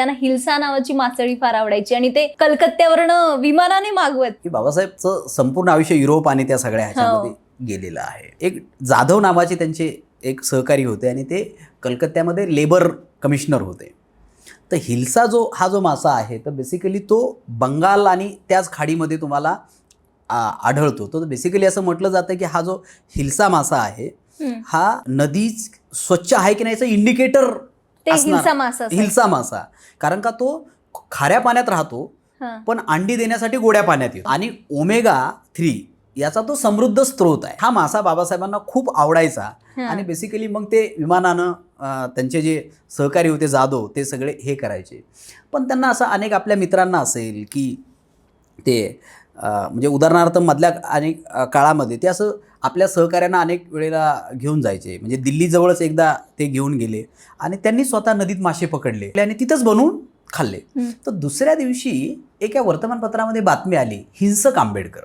त्यांना हिल्सा नावाची मासळी फार आवडायची आणि ते कलकत्त्यावरनं विमानाने मागवत. की बाबासाहेबचं संपूर्ण आयुष्य युरोप आणि त्या सगळ्या ह्याच्यामध्ये गेलेलं आहे. एक जाधव नावाचे त्यांचे एक सहकारी होते आणि ते कलकत्त्यामध्ये लेबर कमिशनर होते. तर हिल्सा जो हा जो मासा आहे तर बेसिकली तो बंगाल आणि त्याच खाडीमध्ये तुम्हाला आढळतो. तर बेसिकली असं म्हटलं जातं की हा जो हिल्सा मासा आहे. हा नदी स्वच्छ आहे की नाही याचं इंडिकेटर ते हिल्सा मासा. हिल्सा मासा कारण का तो खाऱ्या पाण्यात राहतो हा. पण अंडी देण्यासाठी गोड्या पाण्यात येतो आणि ओमेगा थ्री याचा तो समृद्ध स्रोत आहे हा मासा बाबासाहेबांना खूप आवडायचा हा. आणि बेसिकली मग ते विमानानं अं, त्यांचे जे सहकारी होते जाधव ते सगळे हे करायचे पण त्यांना असं अनेक आपल्या मित्रांना असेल की ते म्हणजे उदाहरणार्थ मधल्या अनेक काळामध्ये ते असं आपल्या सहकाऱ्यांना अनेक वेळेला घेऊन जायचे. म्हणजे दिल्लीजवळच एकदा ते घेऊन गेले आणि त्यांनी स्वतः नदीत मासे पकडले आणि तिथंच बनवून खाल्ले. तर दुसऱ्या दिवशी एका वर्तमानपत्रामध्ये बातमी आली हिंसक आंबेडकर.